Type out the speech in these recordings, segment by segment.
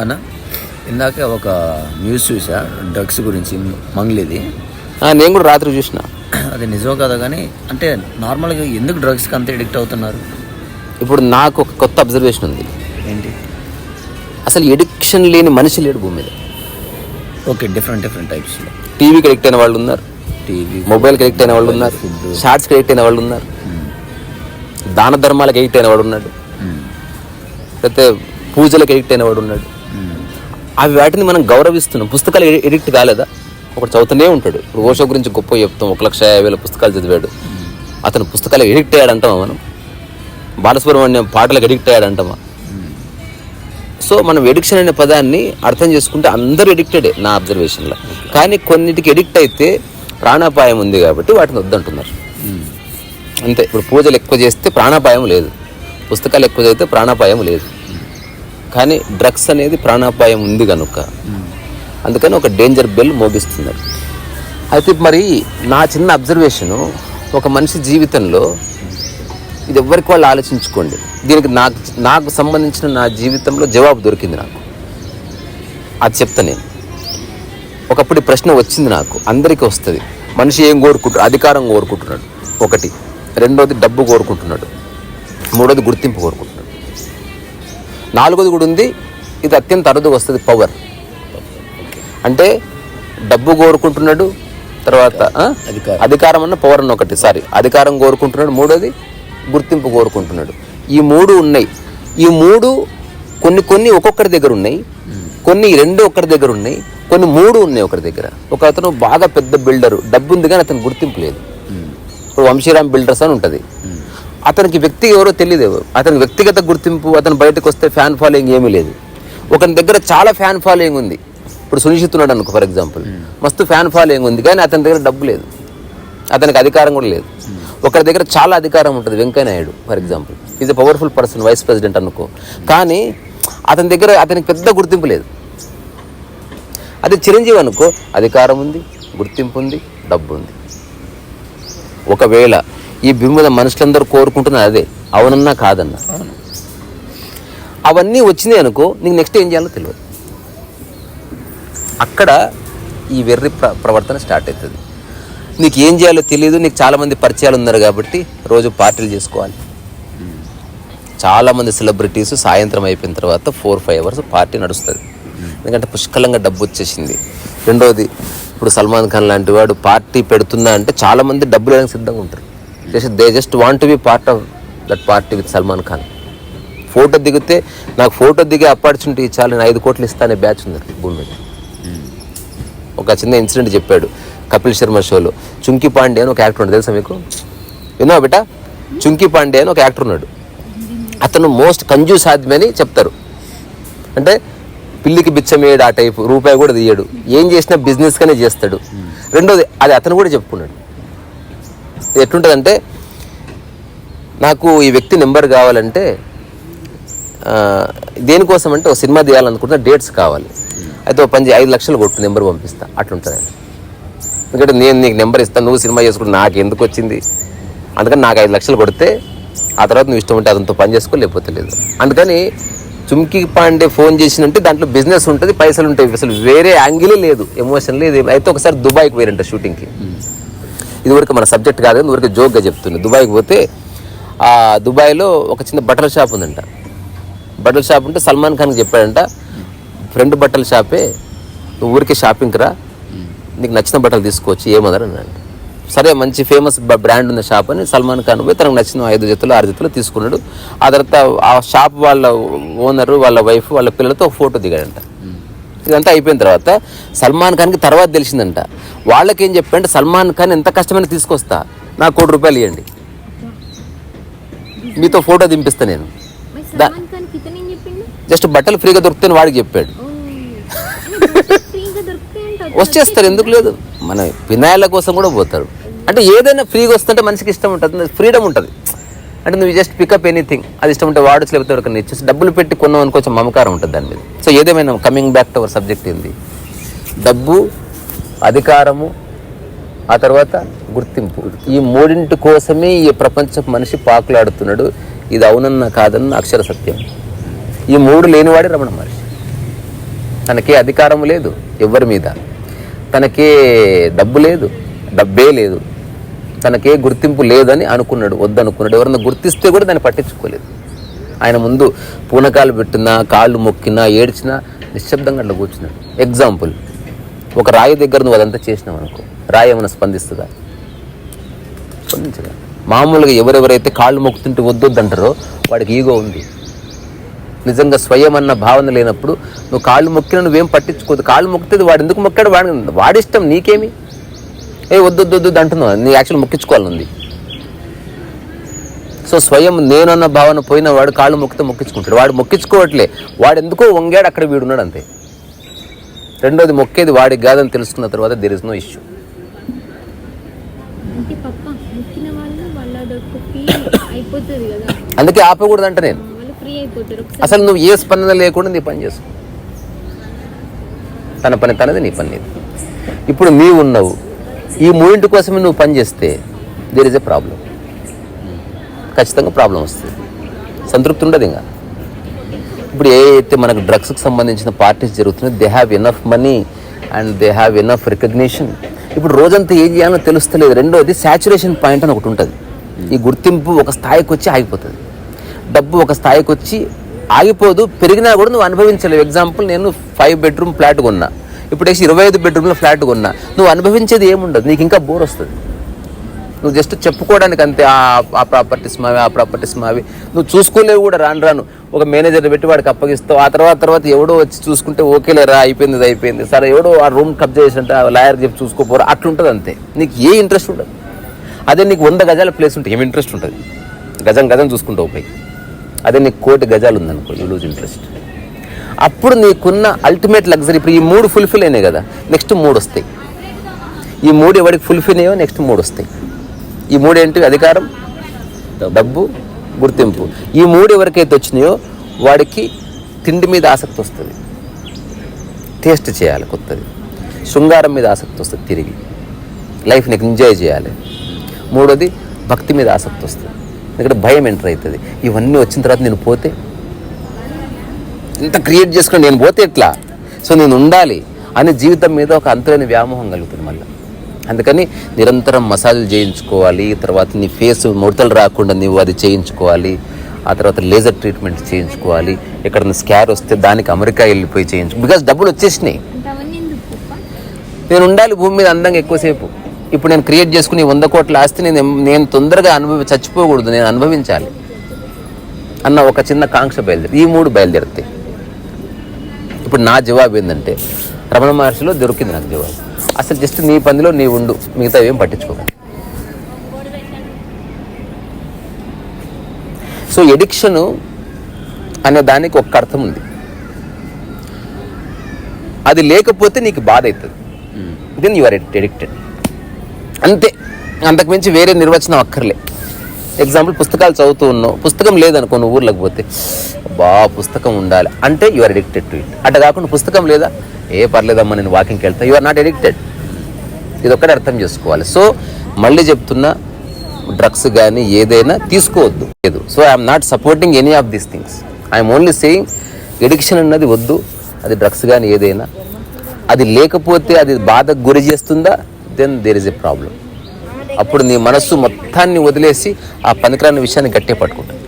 అన్న ఇందాక ఒక న్యూస్ చూసా డ్రగ్స్ గురించి మంగ్లీది నేను కూడా రాత్రి చూసిన. అది నిజం కదా కానీ అంటే నార్మల్గా ఎందుకు డ్రగ్స్కి అంత ఎడిక్ట్ అవుతున్నారు? ఇప్పుడు నాకు ఒక కొత్త అబ్జర్వేషన్ ఉంది. ఏంటి? అసలు ఎడిక్షన్ లేని మనిషి లేడు భూమి మీద. ఓకే డిఫరెంట్ డిఫరెంట్ టైప్స్లో టీవీకి ఎడిక్ట్ అయిన వాళ్ళు ఉన్నారు. టీవీ మొబైల్కి ఎడిక్ట్ అయిన వాళ్ళు ఉన్నారు. షార్ట్స్కి ఎడిక్ట్ అయిన వాళ్ళు ఉన్నారు. దాన ధర్మాలకు ఎడిక్ట్ అయిన వాడు ఉన్నాడు. లేకపోతే పూజలకు ఎడిక్ట్ అయిన వాడు ఉన్నాడు. అవి వాటిని మనం గౌరవిస్తున్నాం. పుస్తకాలు ఎడి- ఎడిక్ట్ కాలేదా? ఒకటి చదువుతూనే ఉంటాడు. ఇప్పుడు ఓషో గురించి గొప్ప చెప్తాం. ఒక లక్ష యాభై వేల పుస్తకాలు చదివాడు. అతను పుస్తకాలకు ఎడిక్ట్ అయ్యాడు అంటామా మనం? బాలసుబ్రహ్మణ్యం పాటలకు ఎడిక్ట్ అయ్యాడు అంటామా సో మనం ఎడిక్షన్ అనే పదాన్ని అర్థం చేసుకుంటే అందరూ ఎడిక్టెడే నా అబ్జర్వేషన్లో. కానీ కొన్నిటికి ఎడిక్ట్ అయితే ప్రాణాపాయం ఉంది కాబట్టి వాటిని వద్దంటున్నారు. అంతే. ఇప్పుడు పూజలు ఎక్కువ చేస్తే ప్రాణాపాయం లేదు. పుస్తకాలు ఎక్కువ చదివితే ప్రాణాపాయం లేదు. కానీ డ్రగ్స్ అనేది ప్రాణాపాయం ఉంది కనుక అందుకని ఒక డేంజర్ బెల్ మోగిస్తున్నారు అయితే మరి నా చిన్న అబ్జర్వేషను ఒక మనిషి జీవితంలో ఇది ఎవరికి వాళ్ళు ఆలోచించుకోండి. దీనికి నాకు నాకు సంబంధించిన నా జీవితంలో జవాబు దొరికింది నాకు. అది చెప్తా నేను. ఒకప్పుడు ప్రశ్న వచ్చింది నాకు. అందరికీ వస్తుంది. మనిషి ఏం కోరుకుంటున్నాడు అధికారం కోరుకుంటున్నాడు. ఒకటి. రెండోది డబ్బు కోరుకుంటున్నాడు. మూడోది గుర్తింపు కోరుకుంటున్నాడు. నాలుగోది కూడా ఉంది. ఇది అత్యంత అరుదుగా వస్తుంది పవర్ అంటే డబ్బు కోరుకుంటున్నాడు తర్వాత. అధికారం. అన్న పవర్ అన్న ఒకటి సారీ అధికారం కోరుకుంటున్నాడు మూడోది గుర్తింపు కోరుకుంటున్నాడు. ఈ మూడు ఉన్నాయి. ఈ మూడు కొన్ని కొన్ని ఒక్కొక్కరి దగ్గర ఉన్నాయి. కొన్ని రెండు ఒకరి దగ్గర ఉన్నాయి. కొన్ని మూడు ఉన్నాయి ఒకరి దగ్గర. ఒక అతను బాగా పెద్ద బిల్డరు డబ్బు ఉంది కానీ అతను గుర్తింపు లేదు. ఇప్పుడు వంశీరామ్ బిల్డర్స్ అని ఉంటుంది. అతనికి వ్యక్తి ఎవరో తెలియదు అతని వ్యక్తిగత గుర్తింపు అతను బయటకు వస్తే ఫ్యాన్ ఫాలోయింగ్ ఏమీ లేదు. ఒకని దగ్గర చాలా ఫ్యాన్ ఫాలోయింగ్ ఉంది. ఇప్పుడు సునిశ్చిత్ ఉన్నాడు అనుకో ఫర్ ఎగ్జాంపుల్ మస్తు ఫ్యాన్ ఫాలోయింగ్ ఉంది కానీ అతని దగ్గర డబ్బు లేదు. అతనికి అధికారం కూడా లేదు. ఒకరి దగ్గర చాలా అధికారం ఉంటుంది Venkaiah Naidu for example is a powerful person vice president అనుకో. కానీ అతని దగ్గర అతనికి పెద్ద గుర్తింపు లేదు. అదే చిరంజీవి అనుకో అధికారం ఉంది గుర్తింపు ఉంది డబ్బు ఉంది. ఒకవేళ ఈ భూమి మీద మనుషులందరూ కోరుకుంటున్నారు అదే. అవునన్నా కాదన్నా. అవన్నీ వచ్చినాయి అనుకో నీకు నెక్స్ట్ ఏం చేయాలో తెలియదు. అక్కడ ఈ వెర్రి ప్ర ప్రవర్తన స్టార్ట్ అవుతుంది నీకు ఏం చేయాలో తెలియదు నీకు చాలామంది పరిచయాలు ఉన్నారు కాబట్టి రోజు పార్టీలు చేసుకోవాలి. చాలామంది సెలబ్రిటీస్ సాయంత్రం అయిపోయిన తర్వాత ఫోర్ ఫైవ్ అవర్స్ పార్టీ నడుస్తుంది. ఎందుకంటే పుష్కలంగా డబ్బు వచ్చేసింది. రెండవది ఇప్పుడు సల్మాన్ ఖాన్ లాంటి వాడు పార్టీ పెడుతున్నా అంటే చాలామంది డబ్బులు సిద్ధంగా ఉంటారు. Just they just want to be part of that party with Salman Khan. Photo దిగితే నాకు ఫోటో దిగే ఆపర్చునిటీ ఇచ్చాలి నేను ఐదు కోట్లు ఇస్తానే బ్యాచ్ ఉంది భూమి మీద. ఒక చిన్న ఇన్సిడెంట్ చెప్పాడు కపిల్ శర్మ షోలో. చుంకి పాండే అని ఒక యాక్టర్ ఉన్నాడు తెలుసా మీకు? విన్నావా బిడ్డ? చుంకి పాండే అని ఒక యాక్టర్ ఉన్నాడు. అతను మోస్ట్ కంజూస్ ఆద్మీ అని చెప్తారు. అంటే పిల్లికి బిచ్చమేయడు ఆ టైపు రూపాయి కూడా తీయడు. ఏం చేసినా బిజినెస్గానే చేస్తాడు. రెండోది అది అతను కూడా చెప్పుకున్నాడు. ఎట్లుంటుందంటే నాకు ఈ వ్యక్తి నెంబర్ కావాలంటే దేనికోసం అంటే ఒక సినిమా తీయాలనుకుంటున్న డేట్స్ కావాలి. అయితే ఒక పని ఐదు లక్షలు కొట్టు నెంబర్ పంపిస్తా. అట్లుంటుంది ఎందుకంటే నేను నీకు నెంబర్ ఇస్తాను నువ్వు సినిమా చేసుకుంటే నాకు ఎందుకు వచ్చింది? అందుకని నాకు ఐదు లక్షలు కొడితే ఆ తర్వాత నువ్వు ఇష్టం ఉంటే అతనితో పని చేసుకో లేకపోతే లేదు. అందుకని చుమ్కి పాండే ఫోన్ చేసినంటే దాంట్లో బిజినెస్ ఉంటుంది పైసలు ఉంటాయి అసలు వేరే యాంగిలే లేదు ఎమోషన్ లేదు. అయితే ఒకసారి దుబాయ్కి పోయారంట షూటింగ్కి. ఇది వరకు మన సబ్జెక్ట్ కాదు ఇదివరకు జోక్గా చెప్తున్నా. దుబాయ్కి పోతే ఆ దుబాయ్లో ఒక చిన్న బట్టల షాప్ ఉందంట. బట్టల షాప్ ఉంటే సల్మాన్ ఖాన్కి చెప్పాడంట ఫ్రెండ్ బట్టల షాపే నువ్వు ఊరికే షాపింగ్కి రా నీకు నచ్చిన బట్టలు తీసుకోవచ్చు ఏమన్నారు? అన్నాడు. సరే మంచి ఫేమస్ బ్రాండ్ ఉన్న షాప్ అని సల్మాన్ ఖాన్ పోయి తనకు నచ్చిన ఐదు జతలు ఆరు జతలు తీసుకున్నాడు. ఆ తర్వాత ఆ షాప్ వాళ్ళ ఓనరు వాళ్ళ వైఫ్ వాళ్ళ పిల్లలతో ఫోటో దిగాడంట. ఇదంతా అయిపోయిన తర్వాత సల్మాన్ ఖాన్కి తర్వాత తెలిసిందంట. వాళ్ళకేం చెప్పంటే సల్మాన్ ఖాన్ ఎంత కష్టమైన తీసుకొస్తా. నాకు కోటి రూపాయలు ఇవ్వండి మీతో ఫోటో దింపిస్తా నేను. ఏం చెప్పిండు? జస్ట్ బట్టలు ఫ్రీగా దొరుకుతాయని వాడికి చెప్పాడు. వచ్చేస్తారు ఎందుకు లేదు? మన వినాయాల కోసం కూడా పోతారు. అంటే ఏదైనా ఫ్రీగా వస్తుంటే మనిషికి ఇష్టం ఉంటుంది ఫ్రీడమ్ ఉంటుంది. అంటే నువ్వు జస్ట్ పికప్ ఎనీథింగ్ అది ఇష్టం ఉంటే వాడు లేకపోతే ఎవరికైనా ఇచ్చేసి డబ్బులు పెట్టి కొన్నాం కొంచెం మమకారం ఉంటుంది దాని మీద. సో ఏదేమైనా coming back to our subject ఏంది? డబ్బు అధికారము ఆ తర్వాత గుర్తింపు. ఈ మూడింటి కోసమే ఈ ప్రపంచ మనిషి పాకులాడుతున్నాడు. ఇది అవునన్నా కాదన్న అక్షర సత్యం. ఈ మూడు లేనివాడే రమణ మహర్షి. తనకే అధికారం లేదు ఎవరి మీద. తనకే డబ్బు లేదు డబ్బే లేదు. తనకే గుర్తింపు లేదని అనుకున్నాడు వద్దనుకున్నాడు. ఎవరన్నా గుర్తిస్తే కూడా దాన్ని పట్టించుకోలేదు. ఆయన ముందు పూనకాలు పెట్టినా కాళ్ళు మొక్కినా ఏడ్చినా నిశ్శబ్దంగా అట్లా కూర్చున్నాడు. ఎగ్జాంపుల్ ఒక రాయి దగ్గర నువ్వు అదంతా చేసినావు అనుకో. రాయి ఏమైనా స్పందిస్తుందా? స్పందించదా? మామూలుగా ఎవరెవరైతే కాళ్ళు మొక్కుతుంటే వద్దొద్దు అంటారో వాడికి ఈగో ఉంది. నిజంగా స్వయం అన్న భావన లేనప్పుడు నువ్వు కాళ్ళు మొక్కిన నువ్వేం పట్టించుకోదు. కాళ్ళు మొక్కుతుంది వాడు ఎందుకు మొక్కాడు? వాడి వాడిష్టం నీకేమి? ఏ వద్దు వద్దు అంటున్నావు. నీ యాక్చువల్ మొక్కించుకోవాలనుంది సో స్వయం నేనన్న భావన పోయిన వాడు కాళ్ళు మొక్కితే మొక్కించుకుంటాడు. వాడు మొక్కించుకోవట్లే. వాడు ఎందుకో వంగాడు అక్కడ వీడున్నాడు అంతే. రెండోది మొక్కేది వాడికి కాదని తెలుసుకున్న తర్వాత దెర్ ఇస్ నో ఇష్యూ అంటే అదొక అందుకే ఆపకూడదంట నేను. అసలు నువ్వు ఏ స్పందన లేకుండా నీ పని చేసుకో తన పని తనది నీ పని నీది. ఇప్పుడు నీవు ఉన్నావు. ఈ మూడింటి కోసమే నువ్వు పని చేస్తే దేర్ ఇస్ ఎ ప్రాబ్లం ఖచ్చితంగా ప్రాబ్లం వస్తుంది. సంతృప్తి ఉండదు ఇంకా. ఇప్పుడు ఏ అయితే మనకు డ్రగ్స్కి సంబంధించిన పార్టీస్ జరుగుతున్నాయి they have enough money and they have enough recognition ఇప్పుడు రోజంతా ఏం చేయాలో తెలుస్తలేదు. రెండోది సాచురేషన్ పాయింట్ అని ఒకటి ఉంటుంది. ఈ గుర్తింపు ఒక స్థాయికి వచ్చి ఆగిపోతుంది. డబ్బు ఒక స్థాయికి వచ్చి ఆగిపోదు. పెరిగినా కూడా నువ్వు అనుభవించలేవు. ఎగ్జాంపుల్ నేను ఫైవ్ బెడ్రూమ్ ఫ్లాట్ కొన్నా. ఇప్పుడు వేసి ఇరవై ఐదు బెడ్రూమ్ల ఫ్లాట్ కొన్నా. నువ్వు అనుభవించేది ఏముండదు. నీకు ఇంకా బోర్ వస్తుంది. నువ్వు జస్ట్ చెప్పుకోవడానికి అంతే ఆ ఆ ప్రాపర్టీస్ మావి ఆ ప్రాపర్టీస్ మావి. నువ్వు చూసుకోలేవు కూడా రాను రాను. ఒక మేనేజర్ని పెట్టి వాడికి అప్పగిస్తావు. ఆ తర్వాత తర్వాత ఎవడో వచ్చి చూసుకుంటే ఓకేలేరా అయిపోయింది ఇది అయిపోయింది. సరే ఎవడో ఆ రూమ్ కబ్జా చేసినట్టు లాయర్ చెప్పి చూసుకోపోరా. అట్లుంటుంది అంతే. నీకు ఏ ఇంట్రెస్ట్ ఉండదు. అదే నీకు వంద గజాల ప్లేస్ ఉంటే ఏం ఇంట్రెస్ట్ ఉంటుంది? గజం గజం చూసుకుంటావు పై అదే నీకు కోటి గజాలు ఉందనుకో యూ లూజ్ ఇంట్రెస్ట్ అప్పుడు నీకున్న అల్టిమేట్ లగ్జరీ ఇప్పుడు ఈ మూడు ఫుల్ఫిల్ అయినాయి కదా నెక్స్ట్ మూడు వస్తాయి. ఈ మూడు ఎవరికి ఫుల్ఫిల్ అయ్యో నెక్స్ట్ మూడు వస్తాయి. ఈ మూడేంటివి అధికారం డబ్బు గుర్తింపు. ఈ మూడు ఎవరికైతే వచ్చినాయో వాడికి తిండి మీద ఆసక్తి వస్తుంది. టేస్ట్ చేయాలి కొత్తది. శృంగారం మీద ఆసక్తి వస్తుంది తిరిగి. లైఫ్ని ఎంజాయ్ చేయాలి. మూడోది భక్తి మీద ఆసక్తి వస్తుంది. ఎందుకంటే భయం ఎంటర్ అవుతుంది. ఇవన్నీ వచ్చిన తర్వాత నేను పోతే ఇంత క్రియేట్ చేసుకుని నేను పోతే ఎట్లా? సో నేను ఉండాలి అనే జీవితం మీద ఒక అంతులేని వ్యామోహం కలుగుతుంది మళ్ళీ. అందుకని నిరంతరం మసాజులు చేయించుకోవాలి తర్వాత నీ ఫేస్ ముడతలు రాకుండా నువ్వు అది చేయించుకోవాలి ఆ తర్వాత లేజర్ ట్రీట్మెంట్ చేయించుకోవాలి ఎక్కడన్నా స్కార్ వస్తే దానికి అమెరికా వెళ్ళిపోయి చేయించు బికాస్ డబ్బులు వచ్చేసినాయి. నేను ఉండాలి భూమి మీద అందంగా ఎక్కువసేపు. ఇప్పుడు నేను క్రియేట్ చేసుకుని వంద కోట్ల ఆస్తి నేను నేను తొందరగా అనుభవి చచ్చిపోకూడదు నేను అనుభవించాలి. అన్న ఒక చిన్న కాంక్ష బయలుదేరి ఈ మూడు బయలుదేరుతాయి ఇప్పుడు నా జవాబు ఏంటంటే రమణ మహర్షిలో దొరికింది నాకు జవాబు. అసలు జస్ట్ నీ పనిలో నీ ఉండు మిగతా ఏం పట్టించుకో సో ఎడిక్షను అనే దానికి ఒక అర్థం ఉంది. అది లేకపోతే నీకు బాధ అవుతుంది దెన్ యు ఆర్ ఎడిక్టెడ్ అంతే. అంతకుమించి వేరే నిర్వచనం అక్కర్లే. ఎగ్జాంపుల్ పుస్తకాలు చదువుతూ ఉన్నావు. పుస్తకం లేదనుకో నువ్వు ఊర్లోకి పోతే బా పుస్తకం ఉండాలి. అంటే you are addicted to it అట్లా కాకుండా పుస్తకం లేదా? ఏ పర్లేదమ్మా నేను వాకింగ్కి వెళ్తా. యు ఆర్ నాట్ ఎడిక్టెడ్ ఇది ఒక్కటే అర్థం చేసుకోవాలి. సో మళ్ళీ చెప్తున్నా డ్రగ్స్ కానీ ఏదైనా తీసుకోవద్దు. లేదు. So I'm not supporting any of these things I'm only saying addiction అన్నది వద్దు. అది డ్రగ్స్ కానీ ఏదైనా. అది లేకపోతే అది బాధకు గురి చేస్తుందా? Then there is a problem అప్పుడు నీ మనస్సు మొత్తాన్ని వదిలేసి ఆ పనికిరాని విషయాన్ని గట్టే పట్టుకుంటుంది.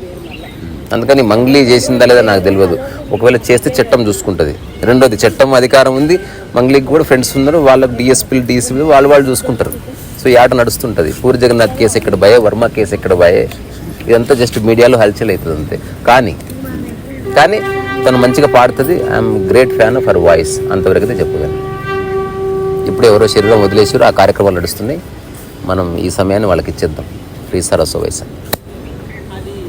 అందుకని మంగ్లీ చేసిందా లేదా నాకు తెలియదు. ఒకవేళ చేస్తే చట్టం చూసుకుంటుంది. రెండోది చట్టం అధికారం ఉంది. మంగ్లీకి కూడా ఫ్రెండ్స్ ఉన్నారు. వాళ్ళ డిఎస్పీలు డిఎస్పీలు వాళ్ళు వాళ్ళు చూసుకుంటారు. సో ఈ ఆట నడుస్తుంటుంది. పూరి జగన్నాథ్ కేసు ఎక్కడ భయే వర్మ కేసు ఎక్కడ భయే? ఇదంతా జస్ట్ మీడియాలో హల్చల్ అవుతుంది అంతే కానీ కానీ తను మంచిగా పాడుతుంది. I'm great fan of her voice అంతవరకు అయితే చెప్పగలను. ఇప్పుడు ఎవరో శరీరం వదిలేసారు ఆ కార్యక్రమాలు నడుస్తున్నాయి. మనం ఈ సమయాన్ని వాళ్ళకి ఇచ్చేద్దాం. ఫ్రీ సరస్వ వయసు